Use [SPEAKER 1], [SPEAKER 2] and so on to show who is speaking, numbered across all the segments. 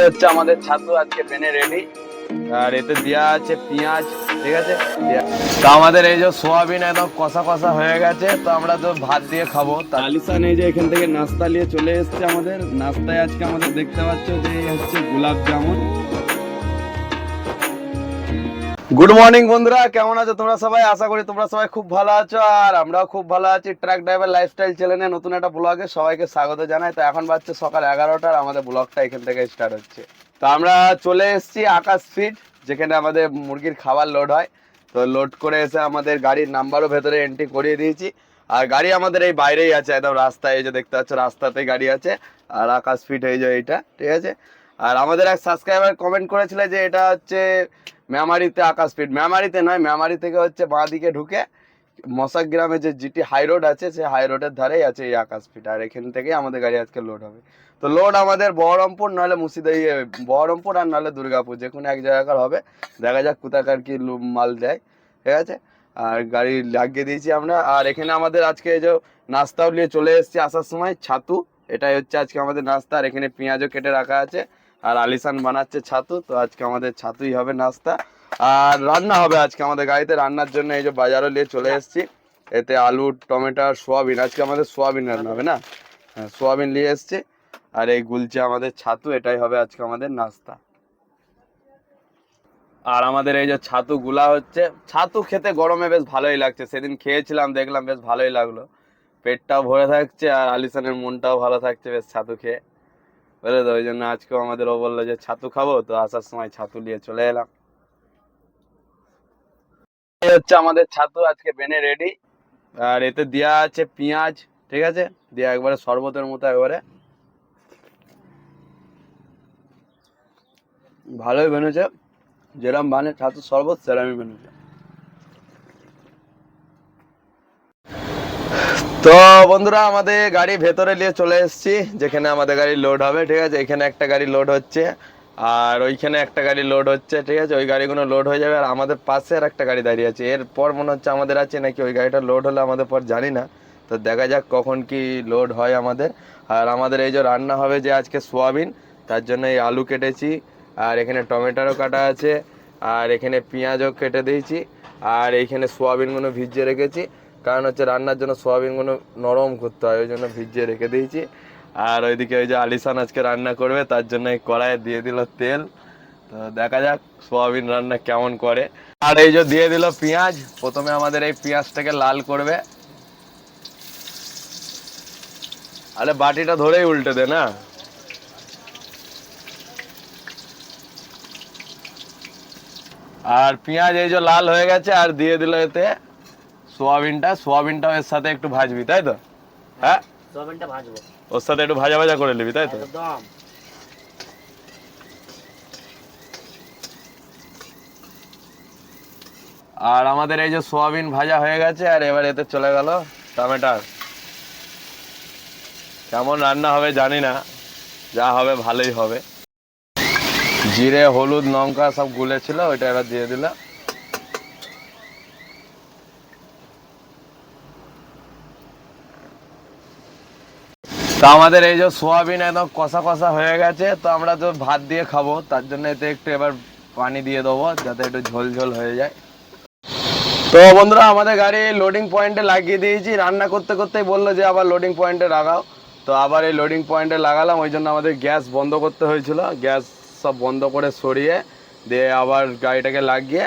[SPEAKER 1] এই হচ্ছে আমাদের ছাতু, আজকে বেনে রেডি আর এতে দেওয়া আছে পেঁয়াজ, ঠিক আছে? তো আমাদের এই যে সোয়াবিন একদম কষা কষা হয়ে গেছে, তো আমরা তো ভাত দিয়ে খাব। আলিসান এই যে এখান থেকে নাস্তা নিয়ে চলে এসেছে আমাদের। নাস্তায় আজকে আমাদের দেখতে পাচ্ছ যে হচ্ছে গোলাপ জামুন। গুড মর্নিং বন্ধুরা। কেমন আছো তোমরা সবাই? আশা করি তোমরা সবাই খুব ভালো আছো, আর আমরাও খুব ভালো আছি। ট্রাক ড্রাইভার লাইফস্টাইল চ্যানেলে নতুন একটা ব্লগে সবাইকে স্বাগত জানাই। তো এখন বাজছে সকাল এগারোটার, আমাদের ব্লগটা এখান থেকে স্টার্ট হচ্ছে। তো আমরা চলে এসেছি আকাশ ফিট যেখানে আমাদের মুরগির খাবার লোড হয়। তো লোড করে এসে আমাদের গাড়ির নাম্বারও ভেতরে এন্ট্রি করিয়ে দিয়েছি। আর গাড়ি আমাদের এই বাইরেই আছে, একদম রাস্তায়, এই যে দেখতে পাচ্ছ, রাস্তাতেই গাড়ি আছে। আর আকাশ ফিট এই যে এইটা, ঠিক আছে? আর আমাদের এক সাবস্ক্রাইবার কমেন্ট করেছিল যে এটা হচ্ছে মেমারিতে আকাশ ফিট মেমারিতে নয়, মেমারি থেকে হচ্ছে বাঁ দিকে ঢুকে মশাক গ্রামে যে জিটি হাই রোড আছে সেই হাই রোডের ধারেই আছে এই আকাশ ফিট আর এখান থেকেই আমাদের গাড়ি আজকে লোড হবে। তো লোড আমাদের বহরমপুর, নাহলে মুর্শিদা বহরমপুর আর নাহলে দুর্গাপুর, যে কোনো এক জায়গাকার হবে। দেখা যাক কোথাকার কি মাল দেয়, ঠিক আছে? আর গাড়ি লাগিয়ে দিয়েছি আমরা। আর এখানে আমাদের আজকে এই যে নাস্তাও নিয়ে চলে এসেছি আসার সময়, ছাতু, এটাই হচ্ছে আজকে আমাদের নাস্তা, আর এখানে পেঁয়াজও কেটে রাখা আছে। আর আলিসান বানাচ্ছে ছাতু তো আজকে আমাদের ছাতুই হবে নাস্তা। আর রান্না হবে আজকে আমাদের গাড়িতে রান্নার জন্য এই যে বাজারও নিয়ে চলে এসেছি। এতে আলু টমেটো আর সোয়াবিন আজকে আমাদের সোয়াবিন রান্না হবে না? হ্যাঁ সোয়াবিন নিয়ে এসেছি। আর এই গুলছে আমাদের ছাতু এটাই হবে আজকে আমাদের নাস্তা। আর আমাদের এই যে ছাতু গুলা হচ্ছে ছাতু খেতে গরমে বেশ ভালোই লাগছে। সেদিন খেয়েছিলাম দেখলাম বেশ ভালোই লাগল। পেটটাও ভরে থাকছে আর আলিসানের মনটাও ভালো থাকছে বেশ ছাতু খেয়ে। বুঝলে তো ওই জন্য আজকেও আমাদের ও বলল যে, ছাতু খাব? তো আসার সময় ছাতু নিয়ে চলে এলাম। হচ্ছে আমাদের ছাতু, আজকে বেনে রেডি আর এতে দেওয়া আছে পেঁয়াজ, ঠিক আছে? দেওয়া একবারে শরবতের মতো একবারে। ভালোই বেনেছে। যেরম বানে ছাতুর শরবত, সেরমই বেনেছে। তো বন্ধুরা, আমাদের গাড়ি ভেতরে নিয়ে চলে এসেছি, যেখানে আমাদের গাড়ি লোড হবে, ঠিক আছে? এখানে একটা গাড়ি লোড হচ্ছে, আর ওইখানে একটা গাড়ি লোড হচ্ছে, ঠিক আছে? ওই গাড়িগুলো লোড হয়ে যাবে, আর আমাদের পাশে আর একটা গাড়ি দাঁড়িয়ে আছে। এরপর মনে হচ্ছে আমাদের আছে নাকি ওই গাড়িটা লোড হলে আমাদের পর জানি না, তো দেখা যাক কখন কি লোড হয় আমাদের। আর আমাদের এই যে রান্না হবে যে আজকে সোয়াবিন, তার জন্য এই আলু কেটেছি, আর এখানে টমেটোরও কাটা আছে, আর এখানে পেঁয়াজও কেটে দিয়েছি, আর এইখানে সোয়াবিনগুলো ভিজিয়ে রেখেছি কারণ হচ্ছে রান্নার জন্য সোয়াবিনগুলো নরম করতে হয়, ওই জন্য ভিজিয়ে রেখে দিয়েছি। আর ওইদিকে ওই যে আলিসান আজকে রান্না করবে, তার জন্য এই কড়াইয়ে দিয়ে দিল তেল। তো দেখা যাক সোয়াবিন রান্না কেমন করে। আর এই যে দিয়ে দিল পেঁয়াজ, প্রথমে আমাদের এই পেঁয়াজটাকে লাল করবে। আরে বাটিটা ধরেই উল্টে দে না। আর পেঁয়াজ এই যে লাল হয়ে গেছে, আর দিয়ে দিল এতে সোয়াবিনটা সোয়াবিনটা এর সাথে একটু ভাজবি তাই তো? হ্যাঁ?
[SPEAKER 2] সোয়াবিনটা ভাজবো।
[SPEAKER 1] ওর সাথে একটু ভাজা ভাজা করে নিবি তাই তো?
[SPEAKER 2] একদম।
[SPEAKER 1] আর আমাদের এই যে সোয়াবিন ভাজা হয়ে গেছে আর এবার এতে চলে গেল টমেটো। কেমন রান্না হবে জানি না যা হবে ভালোই হবে। জিরে হলুদ লঙ্কা সব গুলেছিল ওইটা এবার দিয়ে দিল তো আমাদের এই যে সোয়াবিন একদম কষা কষা হয়ে গেছে, তো আমরা তো ভাত দিয়ে খাব, তার জন্য এতে একটু এবার পানি দিয়ে দেবো, যাতে একটু ঝোল ঝোল হয়ে যায়। তো বন্ধুরা, আমাদের গাড়ি লোডিং পয়েন্টে লাগিয়ে দিয়েছি, রান্না করতে করতেই বলল যে আবার লোডিং পয়েন্টে লাগাও। তো আবার এই লোডিং পয়েন্টে লাগালাম, ওই জন্য আমাদের গ্যাস বন্ধ করতে হয়েছিল। গ্যাস সব বন্ধ করে সরিয়ে দিয়ে আবার গাড়িটাকে লাগিয়ে,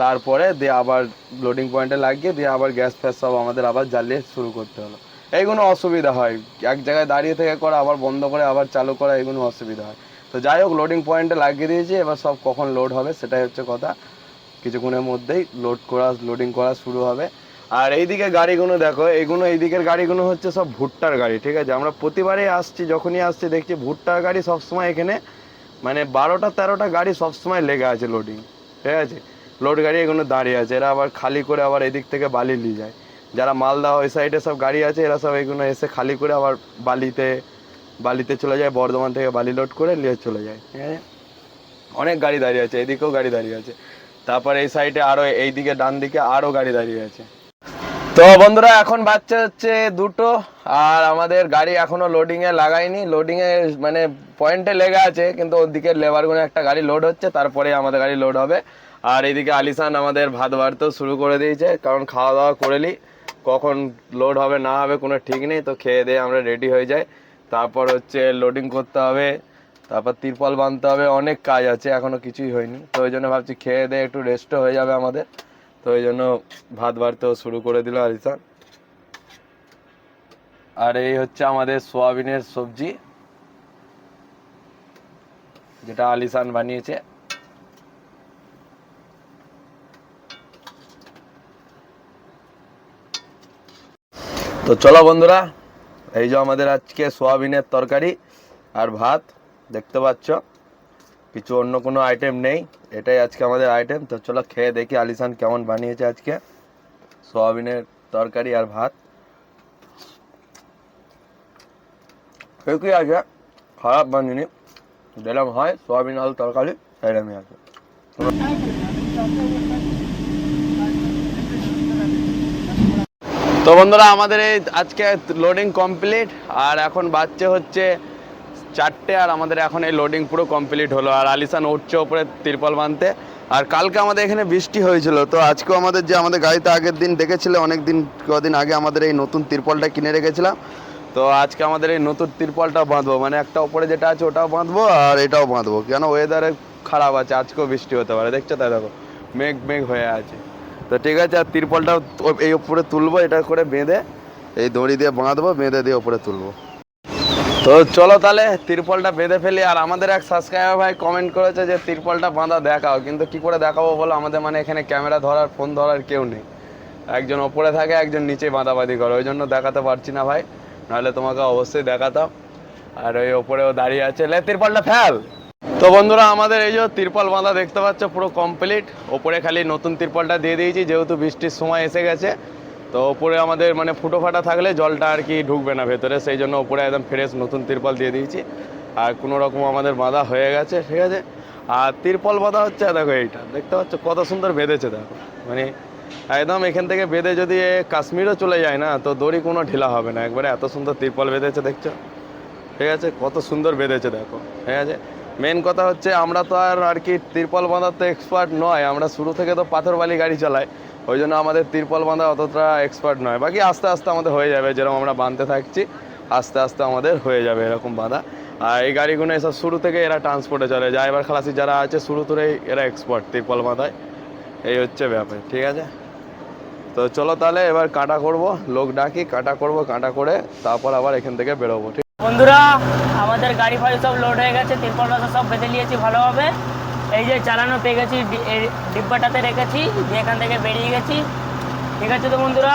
[SPEAKER 1] তারপরে দিয়ে আবার লোডিং পয়েন্টে লাগিয়ে দিয়ে আবার গ্যাস ফ্যাস সব আমাদের আবার জ্বালিয়ে শুরু করতে হলো। এইগুলো অসুবিধা হয়। এক জায়গায় দাঁড়িয়ে থেকে করা, আবার বন্ধ করে, আবার চালু করা, এগুলো অসুবিধা হয়। তো যাই হোক লোডিং পয়েন্টে লাগিয়ে দিয়েছি, এবার সব কখন লোড হবে সেটাই হচ্ছে কথা। কিছুক্ষণের মধ্যেই লোড করা লোডিং করা শুরু হবে। আর এইদিকে গাড়িগুলো দেখো এইগুলো এইদিকের গাড়িগুলো হচ্ছে সব ভুট্টার গাড়ি, ঠিক আছে? আমরা প্রতিবারই আসছি, যখনই আসছি, দেখছি ভুট্টার গাড়ি সবসময় এখানে মানে বারোটা, তেরোটা গাড়ি সবসময় লেগে আছে লোডিং ঠিক আছে? লোড গাড়ি এগুলো দাঁড়িয়ে আছে, এরা আবার খালি করে আবার এদিক থেকে বালি নিয়ে যায়। যারা মালদা ওই সাইডে সব গাড়ি আছে, এরা সব এগুলো এসে খালি করে আবার বালিতে বালিতে চলে যায়, বর্ধমান থেকে বালি লোড করে নিয়ে চলে যায়। ঠিক আছে? অনেক গাড়ি দাঁড়িয়ে আছে, এদিকেও গাড়ি দাঁড়িয়ে আছে। তারপর এই সাইডে আরও, এইদিকে ডান দিকে আরও গাড়ি দাঁড়িয়ে আছে। তো বন্ধুরা, এখন বাচ্চা হচ্ছে দুটো, আর আমাদের গাড়ি এখনও লোডিং এ লাগাইনি লোডিং এ মানে পয়েন্টে লেগে আছে, কিন্তু ওদিকে লেবারগুলো একটা গাড়ি লোড হচ্ছে, তারপরে আমাদের গাড়ি লোড হবে। আর এদিকে আলিসান আমাদের ভাত বাড়তেও শুরু করে দিয়েছে, কারণ খাওয়া দাওয়া করেলি কখন লোড হবে, না হবে কোনো ঠিক নেই, তো খেয়ে দিয়ে আমরা রেডি হয়ে যাই। তারপর হচ্ছে লোডিং করতে হবে, তারপর তিরপল বাঁধতে হবে, অনেক কাজ আছে, এখনও কিছুই হয়নি। তো ওই জন্য ভাবছি খেয়ে দিয়ে একটু রেস্টও হয়ে যাবে আমাদের। তো ওই জন্য ভাত বাড়তেও শুরু করে দিল আলিসান আর এই হচ্ছে আমাদের সোয়াবিনের সবজি, যেটা আলিসান বানিয়েছে। তো চলো বন্ধুরা, এই যে আমাদের আজকে সোয়াবিনের তরকারি আর ভাত, দেখতে পাচ্ছ? কিছু অন্য কোনো আইটেম নেই, এটাই আজকে আমাদের আইটেম তো চলো খেয়ে দেখি আলিসান কেমন বানিয়েছে আজকে সোয়াবিনের তরকারি আর ভাত। আছে, খারাপ বানিনি। যেরকম হয়, সোয়াবিন আলু তরকারি সেরকমই আছে। তো বন্ধুরা, আমাদের এই আজকে লোডিং কমপ্লিট আর এখন বাচ্চা হচ্ছে চারটে, আর আমাদের এখন এই লোডিং পুরো কমপ্লিট হলো। আর আলিসান উঠছে ওপরে তিরপল বাঁধতে। আর কালকে আমাদের এখানে বৃষ্টি হয়েছিল, তো আজকেও আমাদের যে আমাদের গাড়িতে আগের দিন দেখেছিল অনেক দিন, কদিন আগে আমাদের এই নতুন তিরপলটা কিনে রেখেছিলাম। তো আজকে আমাদের এই নতুন তিরপলটা বাঁধবো মানে একটা ওপরে যেটা আছে ওটাও বাঁধবো, আর এটাও বাঁধবো। কেন ওয়েদারে খারাপ আছে, আজকেও বৃষ্টি হতে পারে, দেখছ তাই দেখো মেঘ মেঘ হয়ে আছে। তো ঠিক আছে, আর তিরপলটাও তো- এই উপরে তুলবো, এটা করে বেঁধে, এই দড়ি দিয়ে বাঁধবো, বেঁধে দিয়ে উপরে তুলবো। তো চলো তাহলে তিরপলটা বেঁধে ফেলি, আর আমাদের এক সাবস্ক্রাইবার ভাই কমেন্ট করেছে যে তিরপলটা বাঁধা দেখাও, কিন্তু কি করে দেখাবো বলো? আমাদের মানে এখানে ক্যামেরা ধরার ফোন ধরার কেউ নেই। একজন ওপরে থাকে, একজন নিচে বাঁধাবাঁধি করে, ওই জন্য দেখাতে পারছি না ভাই। নাহলে তোমাকে অবশ্যই দেখাতাম। আর ওই ওপরেও দাঁড়িয়ে আছে। লে তিরপলটা ফেল! তো বন্ধুরা, আমাদের এই যে তিরপল বাঁধা দেখতে পাচ্ছ, পুরো কমপ্লিট ওপরে খালি নতুন তিরপলটা দিয়ে দিয়েছি, যেহেতু বৃষ্টির সময় এসে গেছে। তো ওপরে আমাদের মানে ফুটো ফাটা থাকলে জলটা আর কি ঢুকবে না ভেতরে, সেই জন্য ওপরে একদম ফ্রেশ নতুন তিরপল দিয়ে দিয়েছি। আর কোনো রকম আমাদের বাঁধা হয়ে গেছে, ঠিক আছে? আর তিরপল বাঁধা হচ্ছে, দেখো এইটা, দেখতে পাচ্ছ কত সুন্দর বেঁধেছে, দেখো। মানে একদম এখান থেকে বেঁধে যদি কাশ্মীরও চলে যায় না, তো দড়ি কোনো ঢিলা হবে না। একবারে এত সুন্দর তিরপল বেঁধেছে, দেখছ? ঠিক আছে? কত সুন্দর বেঁধেছে, দেখো। ঠিক আছে? মেন কথা হচ্ছে, আমরা তো আর আর কি তিরপল বাঁধাতে এক্সপার্ট নয়, আমরা শুরু থেকে তো পাথর বালি গাড়ি চালাই, ওই জন্য আমাদের তিরপল বাঁধা অতটা এক্সপার্ট নয়। বাকি আস্তে আস্তে আমাদের হয়ে যাবে, যেরকম আমরা বাঁধতে থাকছি, আস্তে আস্তে আমাদের হয়ে যাবে এরকম বাঁধা। আর এই গাড়িগুলো এসব শুরু থেকে এরা ট্রান্সপোর্টে চলে ড্রাইভার খালাসি যারা আছে, শুরু থেকেই এরা এক্সপার্ট তিরপল বাঁধায়। এই হচ্ছে ব্যাপার, ঠিক আছে? তো চলো তাহলে এবার কাটা করব, লোক ডাকি, কাটা করব, কাটা করে তারপর আবার এখান থেকে বেরোবো, ঠিক
[SPEAKER 2] বন্ধুরা, আমাদের গাড়ি ফাড়ি সব লোড হয়ে গেছে, তিরপল বাসা সব বেঁধে নিয়েছি ভালোভাবে। এই যে চালানো পেয়ে গেছি ডিব্বাটাতে রেখেছি এখান থেকে বেরিয়ে গেছি। ঠিক আছে তো বন্ধুরা,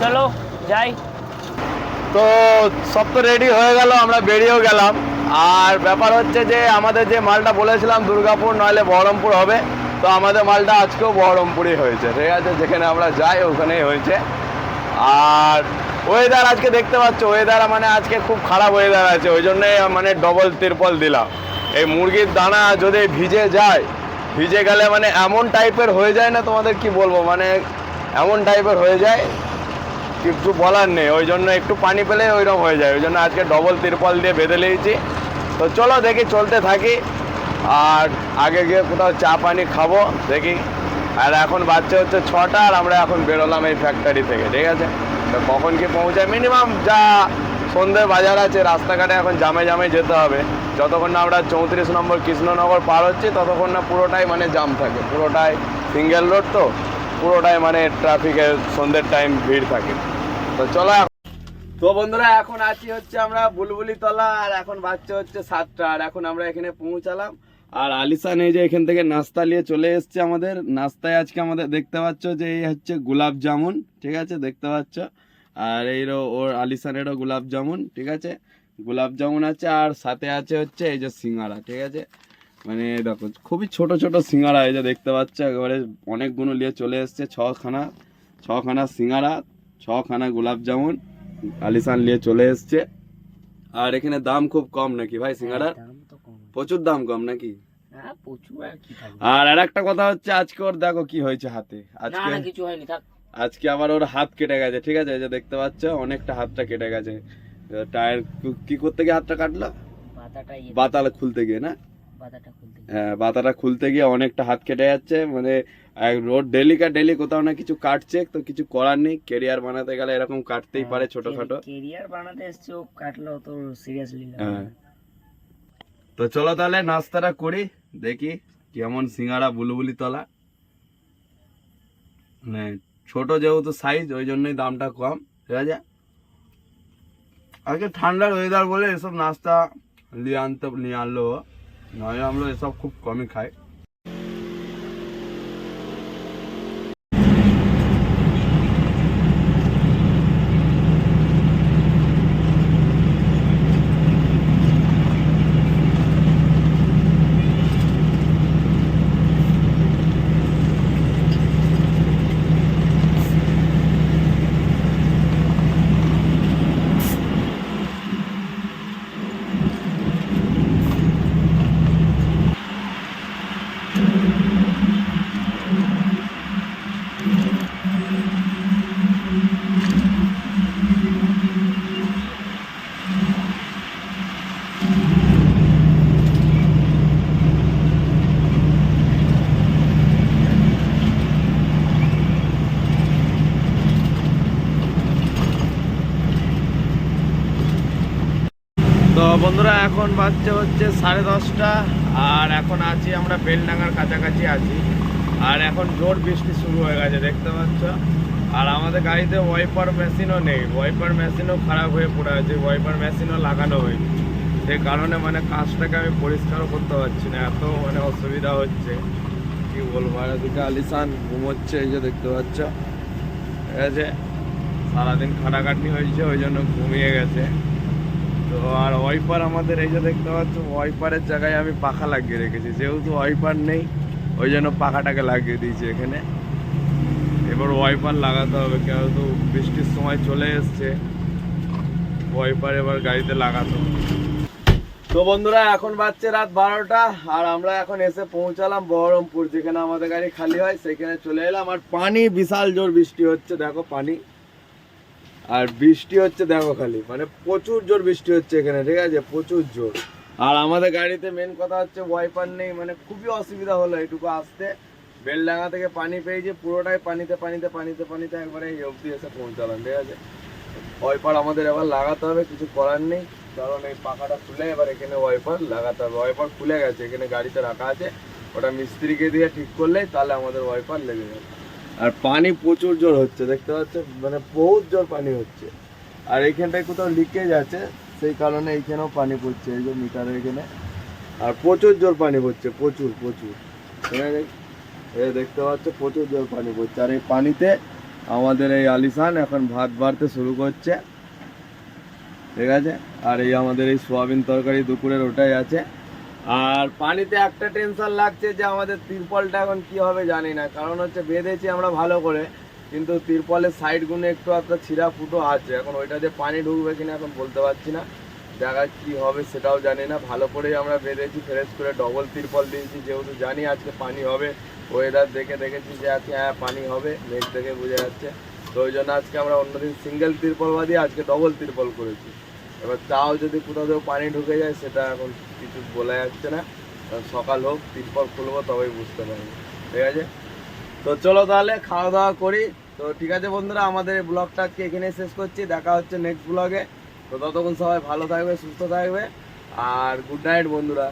[SPEAKER 2] চলো যাই।
[SPEAKER 1] তো সব তো রেডি হয়ে গেল, আমরা বেরিয়েও গেলাম। আর ব্যাপার হচ্ছে যে, আমাদের যে মালটা বলেছিলাম দুর্গাপুর, নইলে বহরমপুর হবে। তো আমাদের মালটা আজকেও বহরমপুরই হয়েছে। ঠিক আছে, যেখানে আমরা যাই, ওখানেই হয়েছে। আর ওয়েদার আজকে দেখতে পাচ্ছ ওয়েদার মানে আজকে খুব খারাপ ওয়েদার আছে, ওই জন্যে মানে ডবল তিরপল দিলাম। এই মুরগির দানা যদি ভিজে যায়, ভিজে গেলে মানে এমন টাইপের হয়ে যায় না, তোমাদের কি বলব? মানে এমন টাইপের হয়ে যায়, কিছু বলার নেই, ওই জন্য একটু পানি পেলে ওইরকম হয়ে যায়, ওই জন্য আজকে ডবল তিরপল দিয়ে বেঁধে নিয়েছি। তো চলো দেখি, চলতে থাকি, আর আগে গিয়ে কোথাও চা পানি খাব, দেখি। আর এখন বাচ্চা হচ্ছে ছটা, আর আমরা এখন বেরোলাম এই ফ্যাক্টরি থেকে, ঠিক আছে? তো কখন কি পৌঁছায়? মিনিমাম যা সন্ধ্যে বাজার আছে, রাস্তাঘাটে এখন জামে জামে যেতে হবে। যতক্ষণ না আমরা চৌত্রিশ নম্বর কৃষ্ণনগর পার হচ্ছি, ততক্ষণ না পুরোটাই মানে জাম থাকে। পুরোটাই সিঙ্গেল রোড তো, পুরোটাই মানে ট্রাফিকের সন্ধ্যের টাইম ভিড় থাকে। তো চলো তো বন্ধুরা, এখন আছি হচ্ছে আমরা বুলবুলি তলা আর এখন বাচ্চা হচ্ছে সাতটা, আর এখন আমরা এখানে পৌঁছালাম। আর আলিসান এই যে এখান থেকে নাস্তা নিয়ে চলে এসছে আমাদের। নাস্তায় আজকে আমাদের দেখতে পাচ্ছ যে এই হচ্ছে গোলাপ জামুন, ঠিক আছে? দেখতে পাচ্ছ? আর এই রো- ওর আলিসানেরও গোলাপ জামুন ঠিক আছে? গোলাপ জামুন আছে আর সাথে আছে হচ্ছে এই যে সিঙ্গারা ঠিক আছে? মানে দেখো খুবই ছোট ছোট সিঙ্গারা এই যে দেখতে পাচ্ছ একেবারে অনেকগুলো নিয়ে চলে এসছে ছখানা ছখানা সিঙ্গারা ছখানা গোলাপ জামুন আলিসান নিয়ে চলে এসছে। আর এখানে দাম খুব কম নাকি ভাই সিঙ্গারার? প্রচুর দাম কম নাকি?
[SPEAKER 2] হ্যাঁ আর
[SPEAKER 1] আর একটা কথা হচ্ছে আজকে ওর দেখো কি হয়েছে হাতে। আজকে
[SPEAKER 2] কিছু হয়নি থাক।
[SPEAKER 1] আজকে আবার ওর হাত কেটে গেছে ঠিক আছে? এই যে দেখতে পাচ্ছ অনেকটা হাতটা কেটে গেছে। টায়ার কি করতে গিয়ে হাতটা কাটলো?
[SPEAKER 2] ইয়ে
[SPEAKER 1] বাতাল খুলতে গিয়ে না। হ্যাঁ বাতাটা খুলতে গিয়ে অনেকটা হাত কেটে যাচ্ছে মানে রোড ডেলি কা ডেলি কোথাও না কিছু কাটছে তো কিছু করার নেই। কেরিয়ার বানাতে গেলে এরকম কাটতেই পারে ছোটখাটো।
[SPEAKER 2] কেরিয়ার বানাতে এসছে ও কাটলো তো সিরিয়াসলি
[SPEAKER 1] হ্যাঁ। তো চলো তাহলে নাস্তাটা করি দেখি কেমন সিঙ্গারা বুলবুলি তলা। মানে ছোট যেহেতু সাইজ ওই জন্যই দামটা কম। ঠিক আছে? আজকে ঠান্ডার ওয়েদার বলে এসব নাস্তা নিয়ে আনতে, নিয়ে আনলো নয় আমরা এসব খুব কমই খাই। বন্ধুরা, এখন বাজছে হচ্ছে সাড়ে দশটা, আর এখন আছি আমরা বেলডাঙ্গার কাছাকাছি আছি। আর এখন জোর বৃষ্টি শুরু হয়ে গেছে, দেখতে পাচ্ছ? আর আমাদের গাড়িতে ওয়াইপার মেশিনও নেই। ওয়াইপার মেশিনও খারাপ হয়ে পড়ে আছে, ওয়াইপার মেশিনও লাগানো হয়নি। সেই কারণে মানে কাজটাকে আমি পরিষ্কারও করতে পারছি না, এত মানে অসুবিধা হচ্ছে। কি বলব, আর এদিকে আলিসান ঘুমোচ্ছে, এই যে দেখতে পাচ্ছ? ঠিক আছে? সারাদিন খাটাখাটনি হয়েছে, ওই জন্য ঘুমিয়ে গেছে। তো আর ওয়াইপার আমাদের এই যে দেখতে পাচ্ছ ওয়াইপারের জায়গায় আমি পাখা লাগিয়ে রেখেছি। যেহেতু ওয়াইপার নেই, ওই জন্য পাখাটাকে লাগিয়ে দিয়েছি এখানে। এবার ওয়াইপার লাগাতে হবে যেহেতু বৃষ্টির সময় চলে এসছে। ওয়াইপার এবার গাড়িতে লাগাতে তো বন্ধুরা, এখন বাজছে রাত বারোটা, আর আমরা এখন এসে পৌঁছালাম বহরমপুর, যেখানে আমাদের গাড়ি খালি হয়, সেখানে চলে এলাম। আর পানি, বিশাল জোর বৃষ্টি হচ্ছে। দেখো পানি। আর বৃষ্টি হচ্ছে দেখো খালি মানে প্রচুর জোর বৃষ্টি হচ্ছে এখানে, ঠিক আছে? প্রচুর জোর। আর আমাদের গাড়িতে মেন কথা হচ্ছে ওয়াইপার নেই মানে খুবই অসুবিধা হলো এটুকু আসতে। বেলডাঙ্গা থেকে পানি পেয়েছি, পুরোটাই পানিতে পানিতে পানিতে পানিতে একবারে এই অবধি এসে পৌঁছালাম, ঠিক আছে? ওয়াইপার আমাদের এবার লাগাতে হবে, কিছু করার নেই, কারণ এই পাখাটা খুলে এবার এখানে ওয়াইপার লাগাতে হবে। ওয়াইপার খুলে গেছে, এখানে গাড়িতে রাখা আছে, ওটা মিস্ত্রিকে দিয়ে ঠিক করলেই তাহলে আমাদের ওয়াইপার লেগে যাবে। আর পানি প্রচুর জোর হচ্ছে, দেখতে পাচ্ছ মানে বহুত জোর পানি হচ্ছে। আর এইখানটায় কোথাও লিকেজ আছে, সেই কারণে এইখানেও পানি পড়ছে, এই যে মিটারের এখানে। আর প্রচুর জোর পানি পড়ছে, প্রচুর প্রচুর। আছে দেখতে পাচ্ছ প্রচুর জোর পানি পড়ছে। আর এই পানিতে আমাদের এই আলিসান এখন ভাত বাড়তে শুরু করছে। ঠিক আছে? আর এই আমাদের এই সোয়াবিন তরকারি দুপুরের ওটাই আছে। আর পানিতে একটা টেনশন লাগছে যে আমাদের তিরপলটা এখন কি হবে জানি না। কারণ হচ্ছে বেঁধেছি আমরা ভালো করে, কিন্তু তিরপলের সাইডগুলো একটু একটা ছিঁড়া ফুটো আছে। এখন ওইটা দিয়ে পানি ঢুকবে কিনা এখন বলতে পারছি না। জায়গায় কি হবে সেটাও জানি না। ভালো করেই আমরা বেঁধেছি ফ্রেশ করে ডবল তিরপল দিয়েছি। যেহেতু জানি আজকে পানি হবে ওয়েদার দেখে দেখেছি যে আজকে হ্যাঁ পানি হবে, মেঘ দেখে বোঝা যাচ্ছে। তো ওই জন্য আজকে আমরা অন্যদিন সিঙ্গেল তিরপল বাদি আজকে ডবল তিরপল করেছি। এবার তাও যদি কোথাও পানি ঢুকে যায়, সেটা এখন কিছু বলা যাচ্ছে না। সকাল হোক তিরপল খুলবো তবেই বুঝতে পারব। ঠিক আছে? তো চলো তাহলে, খাওয়া দাওয়া করি। তো ঠিক আছে বন্ধুরা, আমাদের ব্লগটা আজকে এখানে শেষ করছি। দেখা হচ্ছে নেক্সট ব্লগে। তো ততক্ষণ সবাই ভালো থাকবে, সুস্থ থাকবে। আর গুড নাইট বন্ধুরা।